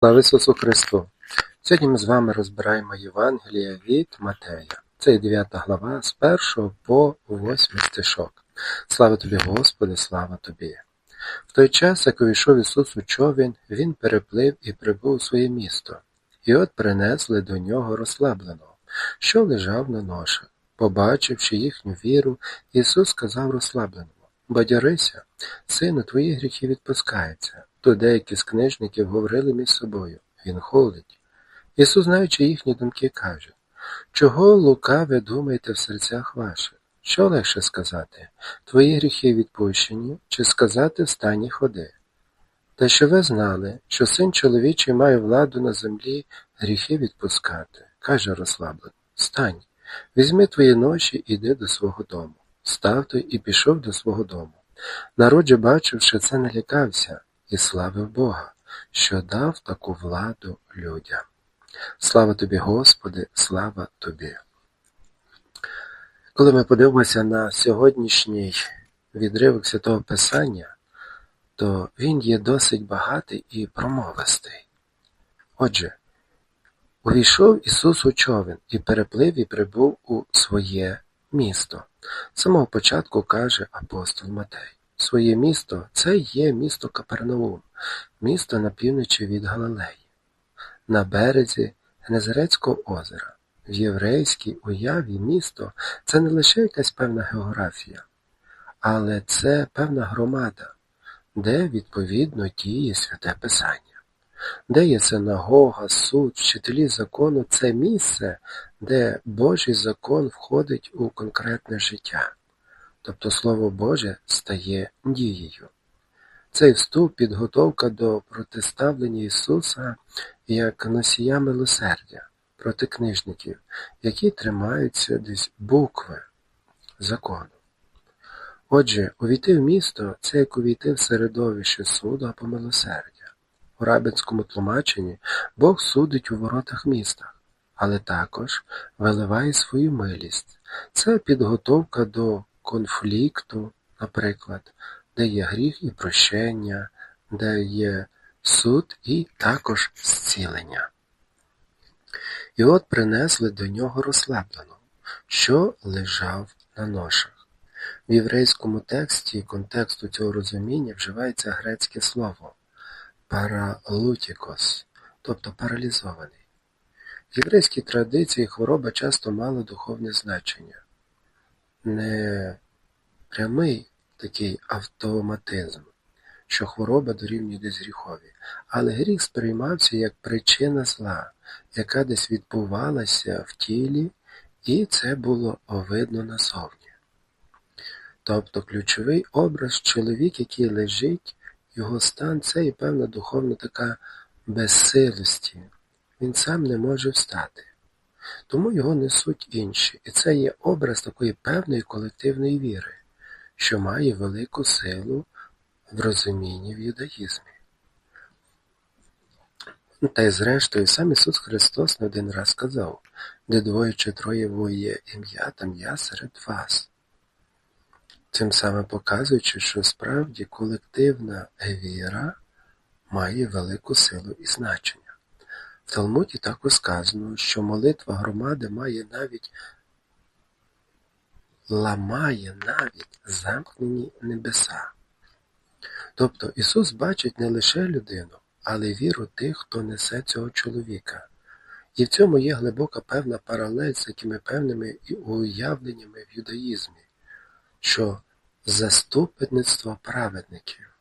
Слава Ісусу Христу! Сьогодні ми з вами розбираємо Євангелія від Матея. Це є 9 глава з 1 по 8 стишок. Слава тобі, Господи, слава тобі! В той час, як увійшов Ісус у човін, Він переплив і прибув у своє місто. І от принесли до нього розслабленого, що лежав на ношах. Побачивши їхню віру, Ісус сказав розслабленому Бадьорися, сину, твої гріхи відпускаються. То деякі з книжників говорили між собою Він ходить. Ісус, знаючи їхні думки, каже Чого лукаве думаєте в серцях ваших? Що легше сказати? Твої гріхи відпущені, чи сказати встані ходи? Та що ви знали, що син чоловічий має владу на землі гріхи відпускати, каже розслаблено, Стань, візьми твої ноші і йди до свого дому. Став той і пішов до свого дому. Народ бачивши це, налякався і славив Бога, що дав таку владу людям. Слава тобі, Господи, слава тобі. Коли ми подивимося на сьогоднішній відривок Святого Писання, то він є досить багатий і промовистий. Отже, увійшов Ісус у човен і переплив і прибув у своє місто. З самого початку каже апостол Матей. Своє місто це є місто Капернаум, місто на півночі від Галилеї, на березі Генезарецького озера. В єврейській уяві місто це не лише якась певна географія, але це певна громада, де відповідно діє святе Писання, де є синагога, суд, вчителі закону це місце, де Божий закон входить у конкретне життя. Тобто Слово Боже стає дією. Цей вступ підготовка до протиставлення Ісуса як носія милосердя проти книжників, які тримаються десь букви закону. Отже, увійти в місто це як увійти в середовище суду або милосердя. У рабинському тлумаченні Бог судить у воротах міста, але також виливає свою милість. Це підготовка до конфлікту, наприклад, де є гріх і прощення, де є суд і також зцілення. І от принесли до нього розслабленого, що лежав на ношах. В єврейському тексті контексту цього розуміння вживається грецьке слово паралутікос, тобто паралізований. В єврейській традиції хвороба часто мала духовне значення не прямий такий автоматизм, що хвороба дорівнює десь гріхові, але гріх сприймався як причина зла, яка десь відбувалася в тілі, і це було видно назовні. Тобто ключовий образ чоловік, який лежить, його стан це і певна духовна така безсилості. Він сам не може встати. Тому його несуть інші, і це є образ такої певної колективної віри, що має велику силу в розумінні в юдаїзмі. Та й зрештою сам Ісус Христос не один раз сказав, де двоє чи троє воє ім'я, там я серед вас. Тим самим показуючи, що справді колективна віра має велику силу і значення. В Талмуді також сказано, що молитва громади має навіть ламає навіть замкнені небеса. Тобто Ісус бачить не лише людину, але й віру тих, хто несе цього чоловіка. І в цьому є глибока певна паралель з такими певними уявленнями в юдаїзмі, що заступництво праведників,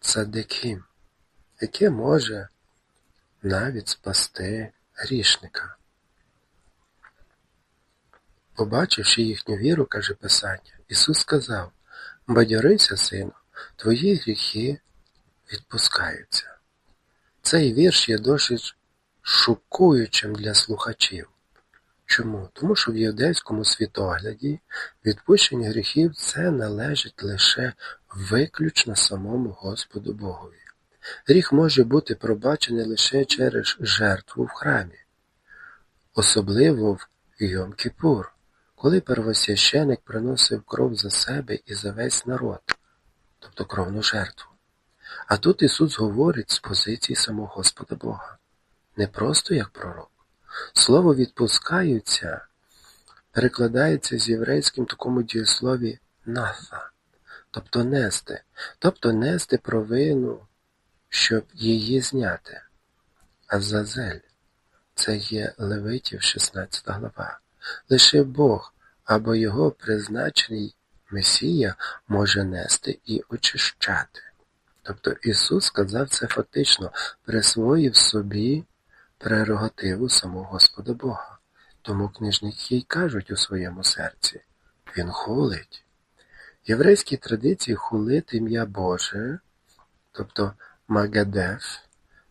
цадиким, яке може навіть спасти грішника. Побачивши їхню віру, каже Писання, Ісус сказав Бадьорися, сину, твої гріхи відпускаються. Цей вірш є досить шокуючим для слухачів. Чому? Тому що в євдейському світогляді відпущення гріхів це належить лише виключно самому Господу Богові. Гріх може бути пробачений лише через жертву в храмі, особливо в Йом-Кіпур, коли первосвященик приносив кров за себе і за весь народ, тобто кровну жертву. А тут Ісус говорить з позиції самого Господа Бога, не просто як пророк. Слово відпускаються перекладається з єврейським такому дієслові нафа, тобто нести, тобто нести провину, щоб її зняти. Азазель це є Левитів 16 глава. Лише Бог або його призначений Месія може нести і очищати. Тобто Ісус сказав це фактично, присвоїв собі прерогативу самого Господа Бога. Тому книжники й кажуть у своєму серці Він хулить. В єврейській традиції хулити ім'я Боже, тобто Магадеф,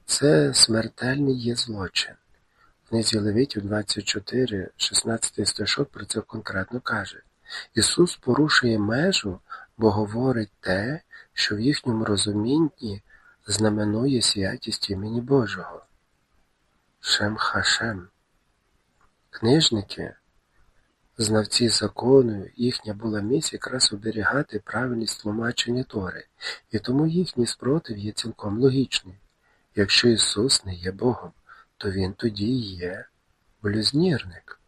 це смертельний є злочин. В книзі Левітів 24, 16 стишок про це конкретно каже. Ісус порушує межу, бо говорить те, що в їхньому розумінні знаменує святість імені Божого. Шем Хашем. Книжники, знавці закону, їхня була місія якраз оберігати правильність тлумачення Тори, і тому їхній спротив є цілком логічний. Якщо Ісус не є Богом, то Він тоді є блюзнірник.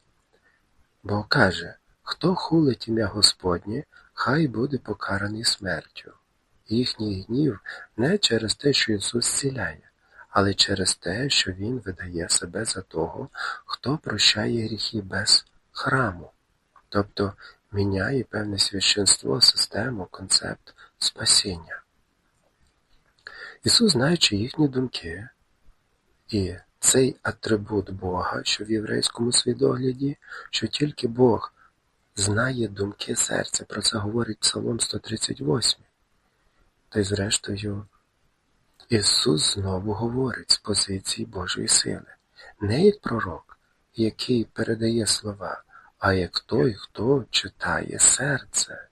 Бо каже, хто хулить ім'я Господнє, хай буде покараний смертю. Їхній гнів не через те, що Ісус зціляє, але через те, що Він видає себе за того, хто прощає гріхи без храму, тобто міняє певне священство, систему, концепт спасіння. Ісус, знаючи їхні думки, і цей атрибут Бога, що в єврейському свідогляді, що тільки Бог знає думки серця, про це говорить Псалом 138. Та й зрештою, Ісус знову говорить з позиції Божої сили, не як пророк, який передає слова, а як той, хто читає серце.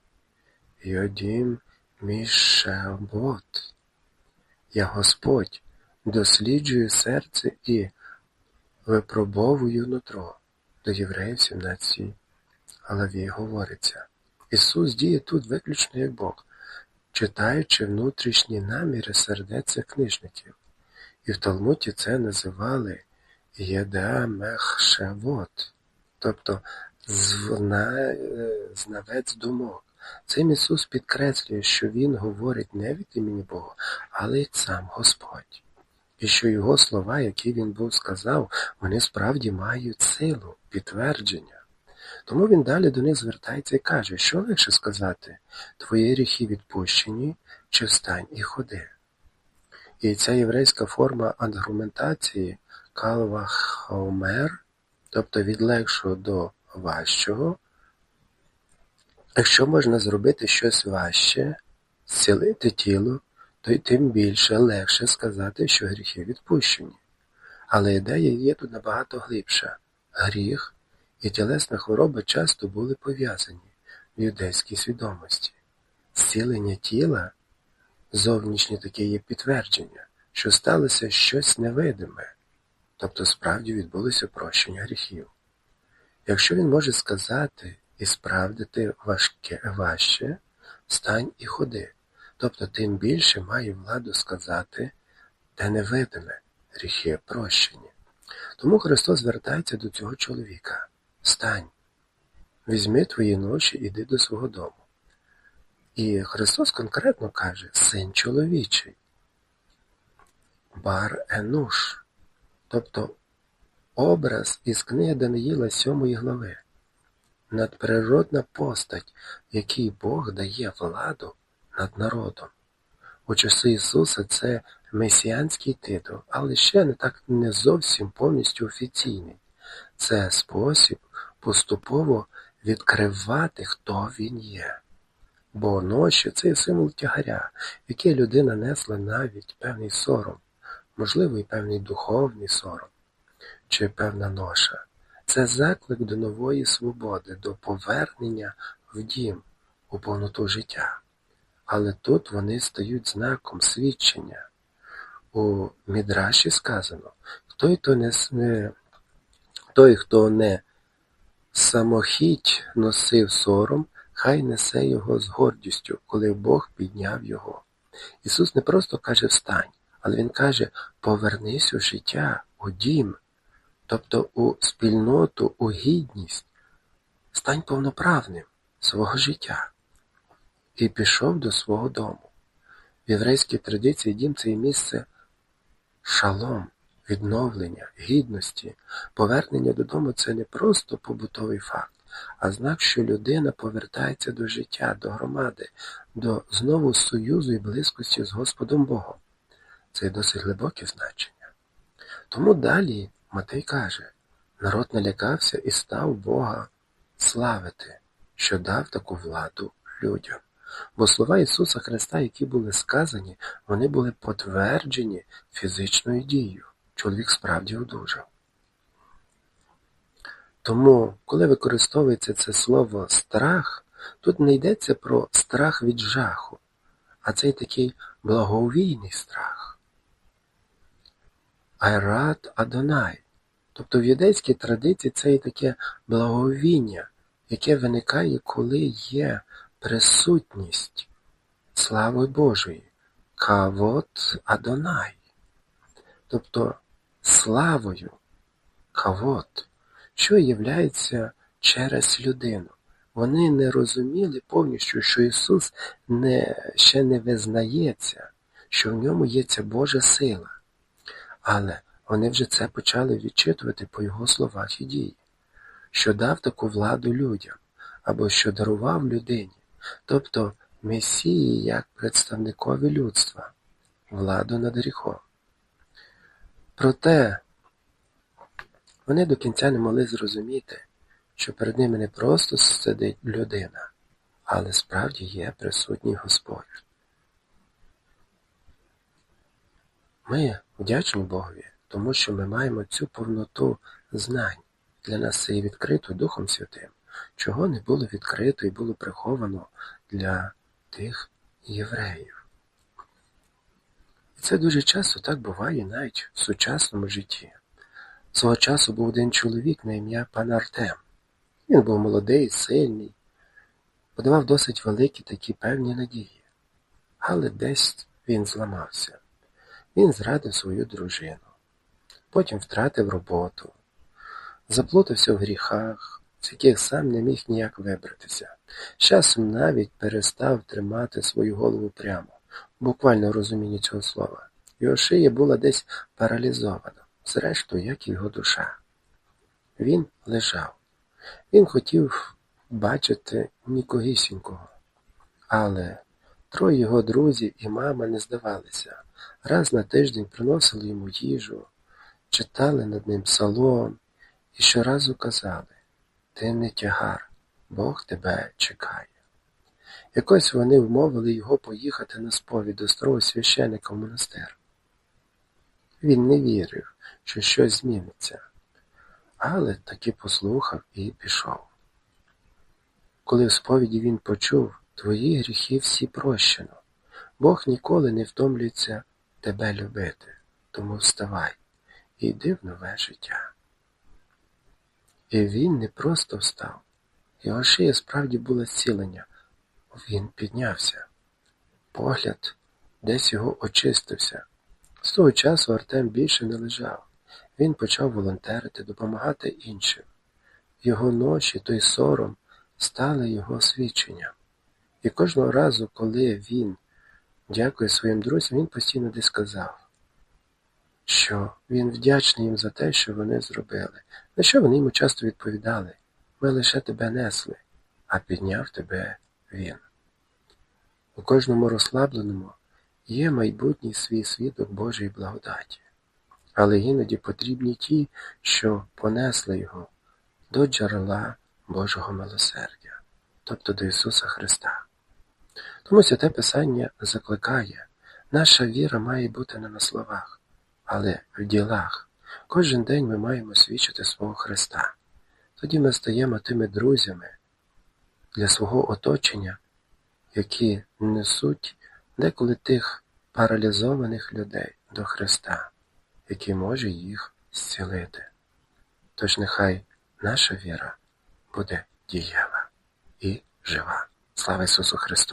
Йодім мішебот. Я Господь досліджую серце і випробовую нутро. До євреїв 17 главі говориться. Ісус діє тут виключно як Бог, читаючи внутрішні наміри сердець книжників. І в Талмуді це називали Єдемехшевот, тобто. Знавець думок. Цим Ісус підкреслює, що Він говорить не від імені Бога, але й сам Господь. І що Його слова, які Він був сказав, вони справді мають силу, підтвердження. Тому він далі до них звертається і каже, що легше сказати твої гріхи відпущені, чи встань і ходи. І ця єврейська форма аргументації калвахомер, тобто від легшого до важчого, якщо можна зробити щось важче, зцілити тіло, то й тим більше легше сказати, що гріхи відпущені. Але ідея є тут набагато глибша. Гріх і тілесна хвороба часто були пов'язані в юдейській свідомості. Зцілення тіла зовнішнє таке є підтвердження, що сталося щось невидиме, тобто справді відбулося прощення гріхів. Якщо він може сказати і справдити важке важче, стань і ходи, тобто тим більше має владу сказати те невидиме, гріхи прощені. Тому Христос звертається до цього чоловіка. Встань, візьми твої ноші, іди до свого дому. І Христос конкретно каже Син чоловічий, бар енуш, тобто образ із книги Даниїла 7 глави, надприродна постать, якій Бог дає владу над народом. У часи Ісуса це месіанський титул, але ще не так не зовсім повністю офіційний. Це спосіб поступово відкривати, хто він є. Бо ноші це символ тягаря, в який людина несла навіть певний сором, можливо, і певний духовний сором, чи певна ноша. Це заклик до нової свободи, до повернення в дім, у повноту життя. Але тут вони стають знаком свідчення. У Мідраші сказано, той, хто не, той, хто не самохіть носив сором, хай несе його з гордістю, коли Бог підняв його. Ісус не просто каже встань, але Він каже повернись у життя, у дім, тобто у спільноту, у гідність, стань повноправним свого життя і пішов до свого дому. В єврейській традиції дім це і місце шалом, відновлення, гідності, повернення додому це не просто побутовий факт, а знак, що людина повертається до життя, до громади, до знову союзу і близькості з Господом Богом. Це досить глибоке значення. Тому далі Матей каже, народ налякався і став Бога славити, що дав таку владу людям. Бо слова Ісуса Христа, які були сказані, вони були потверджені фізичною дією. Чоловік справді одужав. Тому, коли використовується це слово страх, тут не йдеться про страх від жаху, а цей такий благовійний страх. Айрат Адонай. Тобто в юдейській традиції це і таке благовіння, яке виникає, коли є присутність слави Божої, кавот Адонай, тобто славою, кавот, що являється через людину. Вони не розуміли повністю, що Ісус не, ще не визнається, що в ньому є ця Божа сила. Але вони вже це почали відчитувати по Його словах і дії, що дав таку владу людям, або що дарував людині, тобто Месії як представникові людства, владу над гріхом. Проте вони до кінця не могли зрозуміти, що перед ними не просто сидить людина, але справді є присутній Господь. Ми вдячні Богові, тому що ми маємо цю повноту знань. Для нас це і відкрито Духом Святим, чого не було відкрито і було приховано для тих євреїв. І це дуже часто так буває навіть в сучасному житті. Свого часу був один чоловік на ім'я пан Артем. Він був молодий, сильний, подавав досить великі такі певні надії. Але десь він зламався. Він зрадив свою дружину, потім втратив роботу, заплутався в гріхах, з яких сам не міг ніяк вибратися. З часом навіть перестав тримати свою голову прямо, в буквальному розумінні цього слова. Його шия була десь паралізована, зрештою, як і його душа. Він лежав. Він хотів бачити нікогісінького, але троє його друзів і мама не здавалися. Раз на тиждень приносили йому їжу, читали над ним псалом і щоразу казали Ти не тягар, Бог тебе чекає. Якось вони вмовили його поїхати на сповідь до старого священика в монастир. Він не вірив, що щось зміниться, але таки послухав і пішов. Коли в сповіді він почув Твої гріхи всі прощено, Бог ніколи не втомлюється тебе любити, тому вставай і йди в нове життя. І він не просто встав, його шия справді була зцілення, він піднявся. Погляд десь його очистився. З того часу Артем більше не лежав. Він почав волонтерити, допомагати іншим. Його ночі, той сором стали його свідченням. І кожного разу, коли він дякує своїм друзям, він постійно десь сказав, що він вдячний їм за те, що вони зробили, на що вони йому часто відповідали ми лише тебе несли, а підняв тебе він. У кожному розслабленому є майбутній свій свідок Божої благодаті, але іноді потрібні ті, що понесли його до джерела Божого милосердя, тобто до Ісуса Христа. Тому святе Писання закликає, наша віра має бути не на словах, але в ділах. Кожен день ми маємо свідчити свого Христа. Тоді ми стаємо тими друзями для свого оточення, які несуть деколи тих паралізованих людей до Христа, який може їх зцілити. Тож нехай наша віра буде дієва і жива. Слава Ісусу Христу!